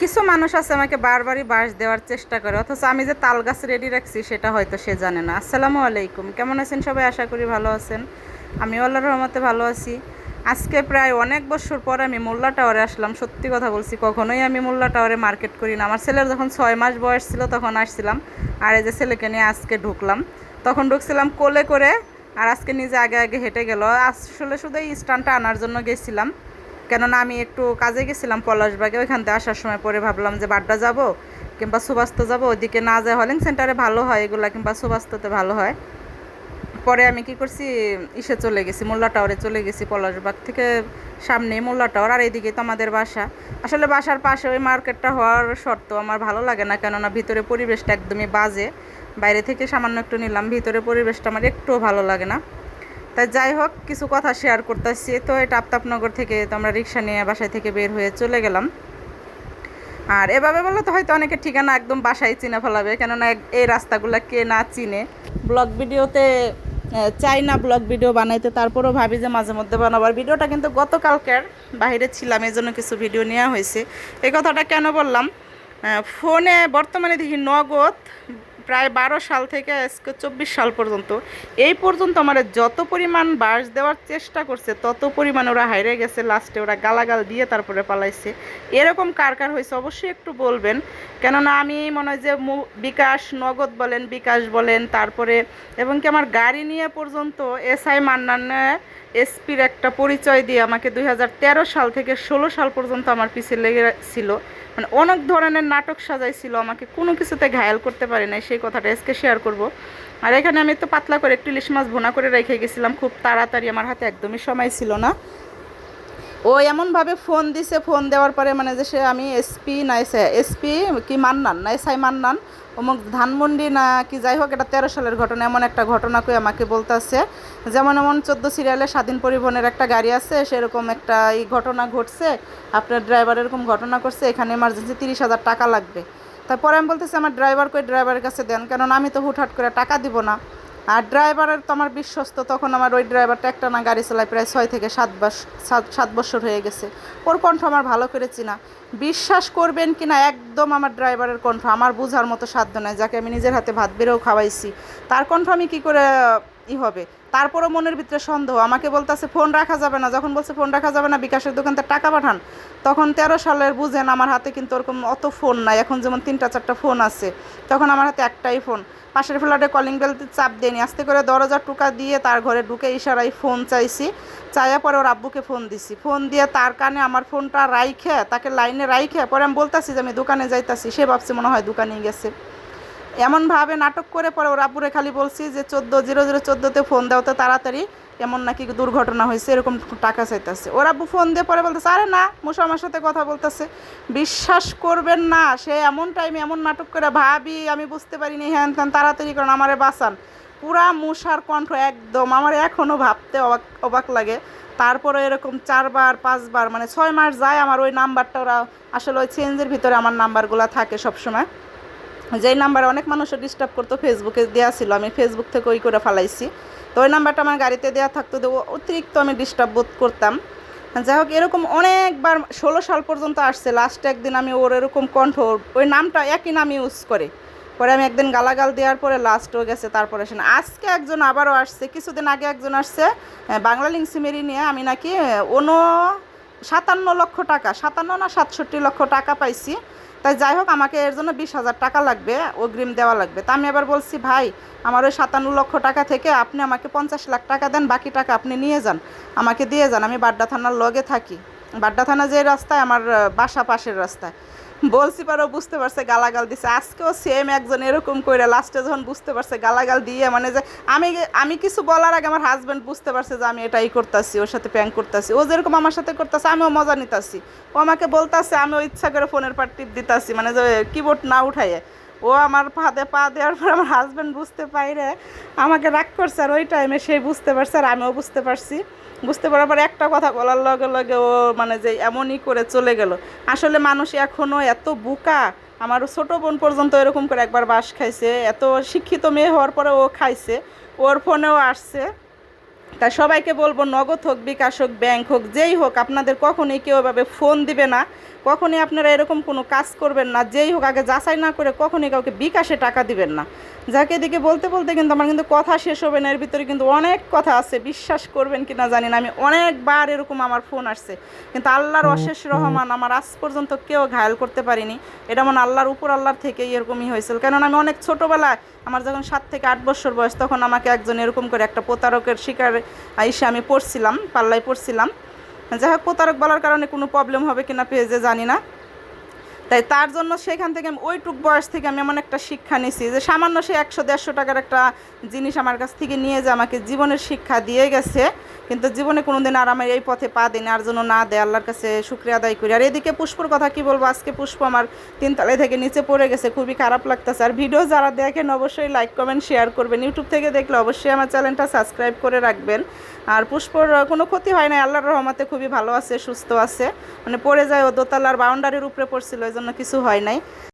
কিছু মানুষ আছে আমাকে বারবারই বাঁশ দেওয়ার চেষ্টা করে, অথচ আমি যে তাল গাছ রেডি রাখছি সেটা হয়তো সে জানে না। আসসালামু আলাইকুম, কেমন আছেন সবাই? আশা করি ভালো আছেন। আমি আল্লাহর রহমতে ভালো আছি। আজকে প্রায় অনেক বছর পর আমি মোল্লা টাওয়ারে আসলাম। সত্যি কথা বলছি, কখনোই আমি মোল্লা টাওয়ারে মার্কেট করি না। আমার ছেলের যখন ছয় মাস বয়স ছিল, তখন আসছিলাম আর এই যে ছেলেকে নিয়ে আজকে ঢুকলাম। তখন ঢুকছিলাম কোলে করে আর আজকে নিজে আগে আগে হেঁটে গেল। আসলে শুধু এই স্টানটা আনার জন্য গেছিলাম। কেননা আমি একটু কাজে গেছিলাম পলাশবাগে ওইখান থেকে আসার সময় পরে ভাবলাম যে বাড্ডা যাব কিংবা সুবাস্ত যাব, ওইদিকে না যায় হলিং সেন্টারে ভালো হয়, এগুলা কিংবা সুবাস্ততে ভালো হয়। পরে আমি কি করছি, ইসে চলে গেছি, মোল্লা টাওয়ারে চলে গেছি পলাশবাগ থেকে সামনে মোল্লা টাওয়ার আর এইদিকে তো আমাদের বাসা। আসলে বাসার পাশে ওই মার্কেটটা হওয়ার শর্ত আমার ভালো লাগে না, কেননা ভিতরে পরিবেশটা একদমই বাজে। বাইরে থেকে সামান্য একটু নিলাম, ভিতরে পরিবেশটা আমার একটুও ভালো লাগে না। তাই যাই হোক, কিছু কথা শেয়ার করতেছি। তো এটা আফতাবনগর থেকে তো আমরা রিক্সা নিয়ে বাসায় থেকে বের হয়ে চলে গেলাম। আর এভাবে বললে তো হয়তো অনেকে ঠিকানা একদম বাসায় চিনে ফেলাবে, কেননা এই রাস্তাগুলো কে না চিনে। ব্লগ ভিডিওতে চাই না ব্লগ ভিডিও বানাইতে, তারপরেও ভাবি যে মাঝে মধ্যে বানাবার। ভিডিওটা কিন্তু গতকালকের, বাইরে ছিলাম এই জন্য কিছু ভিডিও নেওয়া হয়েছে। এই কথাটা কেন বললাম? ফোনে বর্তমানে দেখি নগদ প্রায় বারো সাল থেকে আজকে চব্বিশ সাল পর্যন্ত। এই পর্যন্ত আমার যত পরিমাণ বাস দেওয়ার চেষ্টা করছে, তত পরিমাণ ওরা হাইরে গেছে লাস্টে ওরা গালাগাল দিয়ে তারপরে পালাইছে। এরকম কার কার হয়েছে অবশ্যই একটু বলবেন। কেননা আমি মনে হয় যে বিকাশ নগদ বলেন, বিকাশ বলেন, তারপরে এবং কি আমার গাড়ি নিয়ে পর্যন্ত এসআই মান্নানে এসপির একটা পরিচয় দিয়ে আমাকে দুই হাজার তেরো সাল থেকে ষোলো সাল পর্যন্ত আমার পিছিয়ে লেগে ছিল। মানে অনেক ধরনের নাটক সাজাইছিল, আমাকে কোনো কিছুতে ঘায়াল করতে পারি নাই, সেই কথাটা এসকে শেয়ার করব। আর এখানে আমি তো পাতলা করে একটু ইলিশ মাছ ভোনা করে রেখে গেছিলাম, খুব তাড়াতাড়ি আমার হাতে একদমই সময় ছিল না। ও এমনভাবে ফোন দিছে, ফোন দেওয়ার পরে মানে যে সে আমি এসপি না এসে এসপি কি মান্নান, না এসআই মান্নান, অমুক ধানমন্ডি না কি যাই হোক, এটা তেরো সালের ঘটনা, এমন একটা ঘটনা কই আমাকে বলতেছে। যেমন এমন চোদ্দ সিরিয়ালে স্বাধীন পরিবহনের একটা গাড়ি আছে, সেরকম একটা এই ঘটনা ঘটছে, আপনার ড্রাইভার এরকম ঘটনা করছে, এখানে এমার্জেন্সি তিরিশ হাজার টাকা লাগবে। তারপরে আমি বলতেছি, আমার ড্রাইভার কই ড্রাইভারের কাছে দেন, কারণ আমি তো হুটহাট করে টাকা দিব না। আর ড্রাইভারের তো আমার বিশ্বস্ত, তখন আমার ওই ড্রাইভারটা একটা না গাড়ি চালায় প্রায় ছয় থেকে সাত সাত সাত বছর হয়ে গেছে। ওর কণ্ঠ আমার ভালো করেছি না বিশ্বাস করবেন কি না একদম আমার ড্রাইভারের কণ্ঠ, আমার বোঝার মতো সাধ্য নয় যাকে আমি নিজের হাতে ভাত বেড়েও খাওয়াইছি, তার কণ্ঠ আমি কী করে ই হবে। তারপরও মনের ভিতরে সন্দেহ। আমাকে বলতেছে, ফোন রাখা যাবে না। যখন বলছে, ফোন রাখা যাবে না, বিকাশের দোকান থেকে টাকা পাঠান। তখন তেরো সালের বুঝেন, আমার হাতে কিন্তু ওরকম অত ফোন নাই। এখন যেমন তিনটা, চারটা ফোন আছে, তখন আমার হাতে একটাই ফোন। পাশের ফ্ল্যাটে কলিং বেলতে চাপ দেয়নি। আস্তে করে দরজা টুকা দিয়ে তার ঘরে ঢুকে ইশারায় ফোন চাইছি। চাইয়া পরে ওর আব্বুকে ফোন দিছি। ফোন দিয়ে তার কানে আমার ফোনটা রাইখে, তাকে লাইনে রাইখে, পরে আমি বলতাছি যে, আমি দোকানে যাইতাছি। সে ভাবছে মনে হয় দোকানে গেছে। এমনভাবে নাটক করে পরে ওর আব্বুরে খালি বলছি যে চোদ্দ, জিরো জিরো, চোদ্দোতে ফোন দাও তো তাড়াতাড়ি। এমন নাকি দুর্ঘটনা হয়েছে, এরকম টাকা চাইতেছে। ওর আব্বু ফোন দিয়ে পরে বলতেছে, আরে না, মুসা আমার সাথে কথা বলতেছে। বিশ্বাস করবেন না, সে এমন টাইমে এমন নাটক করে, ভাবি, আমি বুঝতে পারিনি, হ্যান ত্যান, তাড়াতাড়ি কারণ আমারে বাঁচান। পুরা মুসার কণ্ঠ একদম, আমার এখনও ভাবতে অবাক অবাক লাগে। তারপরে এরকম চারবার, পাঁচবার মানে ছয় মাস যায় আমার ওই নাম্বারটা ওরা আসলে ওই চেঞ্জের ভিতরে আমার নাম্বারগুলো থাকে সবসময়। যেই নাম্বারে অনেক মানুষও ডিস্টার্ব করতো ফেসবুকে দেওয়া ছিল, আমি ফেসবুক থেকে ওই করে ফেলাইছি। তো ওই নাম্বারটা আমার গাড়িতে দেওয়া থাকতো অতিরিক্ত আমি ডিস্টার্ব বোধ করতাম। যাই হোক, এরকম অনেকবার ষোলো সাল পর্যন্ত আসছে লাস্টে একদিন আমি ওর এরকম কণ্ঠ, ওই নামটা একই নাম ইউজ করে। পরে আমি একদিন গালাগাল দেওয়ার পরে লাস্ট হয়ে গেছে, তারপরে আসেন আজকে একজন আবারও আসছে, কিছুদিন আগে একজন আসছে বাংলা লিঙ্ক সিমেরি নিয়ে আমি নাকি অনো সাতান্ন লক্ষ টাকা, সাতান্ন না সাতষট্টি লক্ষ টাকা পাইছি। তাই যাই হোক, আমাকে এর জন্য বিশ হাজার টাকা লাগবে, অগ্রিম দেওয়া লাগবে। তা আমি এবার বলছি, ভাই, আমার ওই সাতান্ন লক্ষ টাকা থেকে আপনি আমাকে পঞ্চাশ লাখ টাকা দেন, বাকি টাকা আপনি নিয়ে যান, আমাকে দিয়ে যান। আমি বাড্ডা থানার লগে থাকি। বাড্ডা থানা যে রাস্তায়, আমার বাসা পাশের রাস্তায়। বলছি পারো, বুঝতে পারছে, গালাগাল দিছে। আজকেও সেম একজন এরকম করে লাস্টে যখন বুঝতে পারছে, গালাগাল দিয়ে মানে যে আমি আমি কিছু বলার আগে আমার হাজব্যান্ড বুঝতে পারছে যে আমি এটাই করতেছি, ওর সাথে প্যাং করতেছি। ও যেরকম আমার সাথে করতেছে, আমিও মজা নিতাছি। ও আমাকে বলতেছে, আমিও ইচ্ছা করে ফোনের পার টিপ দিতাছি মানে যে কিবোর্ড না উঠাইয়ে। ও আমার পাতে পা দেওয়ার পর আমার হাজব্যান্ড বুঝতে পাইরে আমাকে রাগ করছে আর ওই টাইমে সে বুঝতে পারছে আর আমিও বুঝতে পারছি। বুঝতে পারার পর একটা কথা বলার লগে লগে ও মানে যে এমনই করে চলে গেল। আসলে মানুষ এখনও এত বুকা, আমার ছোটো বোন পর্যন্ত এরকম করে একবার বাস খাইছে, এত শিক্ষিত মেয়ে হওয়ার পরে ও খাইছে, ওর ফোনেও আসছে। তাই সবাইকে বলব, নগদ হোক, বিকাশ হোক ব্যাংক হোক, যেই হোক, আপনাদের কখনই কেউ এভাবে ফোন দিবে না। কখনই আপনারা এরকম কোনো কাজ করবেন না, যেই হোক, আগে যাচাই না করে কখনই কাউকে বিকাশে টাকা দিবেন না। যাকে এদিকে বলতে বলতে কিন্তু আমার কিন্তু কথা শেষ হবে না এর ভিতরে কিন্তু অনেক কথা আছে বিশ্বাস করবেন কি না জানি না আমি অনেকবার এরকম আমার ফোন আসছে। কিন্তু আল্লাহর অশেষ রহমান আমার আজ পর্যন্ত কেউ ঘায়াল করতে পারিনি এটা মনে আল্লাহর উপর আল্লাহর থেকে এরকমই হয়েছিল। কেননা আমি অনেক ছোটোবেলায় আমার যখন সাত থেকে আট বছর বয়স তখন আমাকে একজন এরকম করে একটা প্রতারকের শিকার আইসে আমি পড়ছিলাম পাল্লায় পড়ছিলাম। যাই হোক প্রতারক বলার কারণে কোনো প্রবলেম হবে কিনা পেজে জানি না। তাই তার জন্য সেখান থেকে আমি ওইটুক বয়স থেকে আমি এমন একটা শিক্ষা নিছি যে সামান্য সে একশো, দেড়শো টাকার একটা জিনিস আমার কাছ থেকে নিয়ে যে আমাকে জীবনের শিক্ষা দিয়ে গেছে। কিন্তু জীবনে কোনো দিন আর আমার এই পথে পা দিন আর জন্য না দেয়, আল্লাহর কাছে শুক্রিয়া আদায় করি। আর এদিকে পুষ্পর কথা কি বলব? আজকে পুষ্প আমার তিনতলায় থেকে নিচে পড়ে গেছে, খুবই খারাপ লাগতেছে। আর ভিডিও যারা দেখেন, অবশ্যই লাইক কমেন্ট শেয়ার করবেন। ইউটিউব থেকে দেখলে অবশ্যই আমার চ্যানেলটা সাবস্ক্রাইব করে রাখবেন। আর পুষ্পর কোনো ক্ষতি হয় না আল্লাহর রহমতে খুবই ভালো আছে, সুস্থ আছে। মানে পড়ে যায় ও দোতলার বাউন্ডারির উপরে পড়ছিল জন্য কিছু হয় নাই।